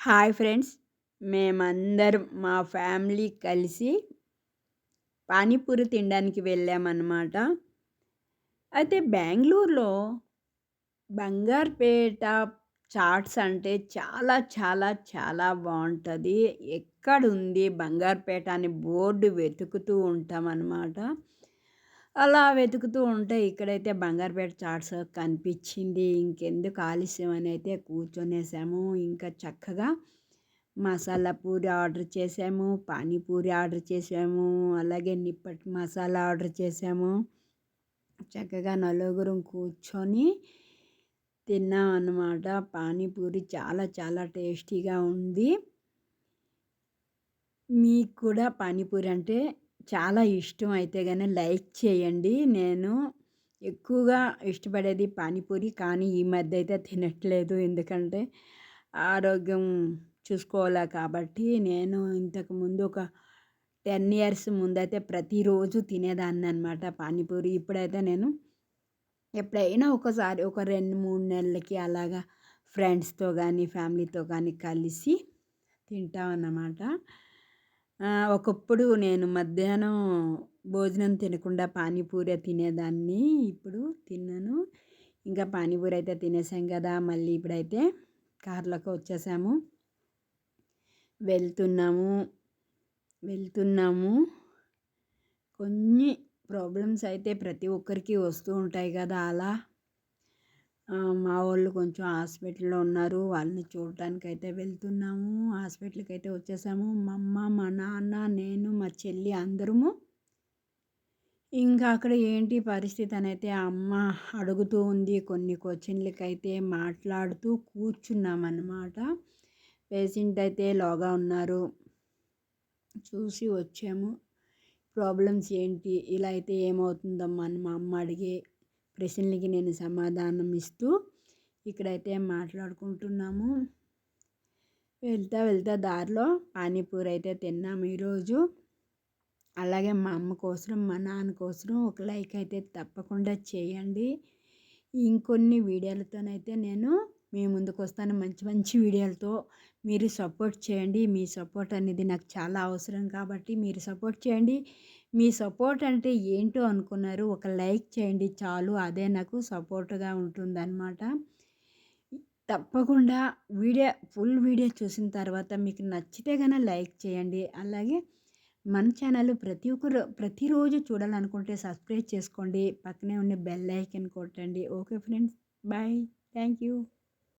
Hi friends. మేమందరం మా family కలిసి పానీపూరి తినడానికి వెళ్ళామన్నమాట. అయితే బెంగళూరులో బంగారుపేట చాట్స్ అంటే చాలా చాలా చాలా బాగుంటుంది. ఎక్కడుంది బంగారుపేట అని బోర్డు వెతుకుతూ ఉంటామన్నమాట. అలా వెతుకుతూ ఉంటే ఇక్కడైతే బంగారుపేట చాట్స్ కనిపించింది. ఇంకెందుకు ఆలస్యం అని అయితే కూర్చొనేసాము. ఇంకా చక్కగా మసాలా పూరి ఆర్డర్ చేసాము. పానీపూరి ఆర్డర్ చేసాము. అలాగే నిప్పటి మసాలా ఆర్డర్ చేసాము. చక్కగా నలుగురం కూర్చొని తిన్నాం అన్నమాట. పానీపూరి చాలా చాలా టేస్టీగా ఉంది. మీకు కూడా పానీపూరి అంటే చాలా ఇష్టం అయితే కానీ లైక్ చేయండి. నేను ఎక్కువగా ఇష్టపడేది పానీపూరి కానీ ఈ మధ్య అయితే తినట్లేదు. ఎందుకంటే ఆరోగ్యం చూసుకోవాలి కాబట్టి నేను ఇంతకుముందు ఒక టెన్ ఇయర్స్ ముందైతే ప్రతిరోజు తినేదాన్ని అనమాట పానీపూరి. ఇప్పుడైతే నేను ఎప్పుడైనా ఒకసారి ఒక రెండు మూడు నెలలకి అలాగా ఫ్రెండ్స్తో కానీ ఫ్యామిలీతో కానీ కలిసి తింటాం అన్నమాట ఒకప్పుడు నేను మధ్యాహ్నం భోజనం తినకుండా పానీపూరి తినేదాన్ని. ఇప్పుడు తిన్నాను. ఇంకా పానీపూరి అయితే తినేసాం కదా. మళ్ళీ ఇప్పుడైతే కార్లోకి వచ్చేసాము. వెళ్తున్నాము. వెళ్తున్నాము. కొన్ని ప్రాబ్లమ్స్ అయితే ప్రతి ఒక్కరికి వస్తూ ఉంటాయి కదా అలా. మా వాళ్ళు కొంచెం హాస్పిటల్లో ఉన్నారు. వాళ్ళని చూడటానికి అయితే వెళ్తున్నాము. హాస్పిటల్కి అయితే వచ్చేసాము. మా అమ్మ మా నాన్న నేను మా చెల్లి అందరము. ఇంకా అక్కడ ఏంటి పరిస్థితి అనైతే అమ్మ అడుగుతూ ఉంది. కొన్ని క్వశ్చన్లకి అయితే మాట్లాడుతూ కూర్చున్నామన్నమాట. పేషెంట్ అయితే లోగా ఉన్నారు. చూసి వచ్చాము. ప్రాబ్లమ్స్ ఏంటి? ఇలా అయితే ఏమవుతుందమ్మా అని మా అమ్మ అడిగి ప్రశ్నలకి నేను సమాధానం ఇస్తూ ఇక్కడైతే మాట్లాడుకుంటున్నాము. వెళ్తా వెళ్తా దారిలో పానీపూరి అయితే తిన్నాము ఈరోజు. అలాగే మా అమ్మ కోసం మా నాన్న కోసం ఒక లైక్ అయితే తప్పకుండా చేయండి. ఇంకొన్ని వీడియోలతోనైతే నేను మీ ముందుకు వస్తాను. మంచి మంచి వీడియోలతో మీరు సపోర్ట్ చేయండి. మీ సపోర్ట్ అనేది నాకు చాలా అవసరం కాబట్టి మీరు సపోర్ట్ చేయండి. మీ సపోర్ట్ అంటే ఏంటో అనుకున్నారు. ఒక లైక్ చేయండి చాలు అదే నాకు సపోర్ట్గా ఉంటుందన్నమాట. తప్పకుండా వీడియో ఫుల్ వీడియో చూసిన తర్వాత మీకు నచ్చితే కనుక లైక్ చేయండి. అలాగే మన ఛానల్ ప్రతి ఒక్కరు ప్రతిరోజు చూడాలనుకుంటే సబ్స్క్రైబ్ చేసుకోండి. పక్కనే ఉండే బెల్ ఐకన్ కొట్టండి. Okay friends bye. Thank you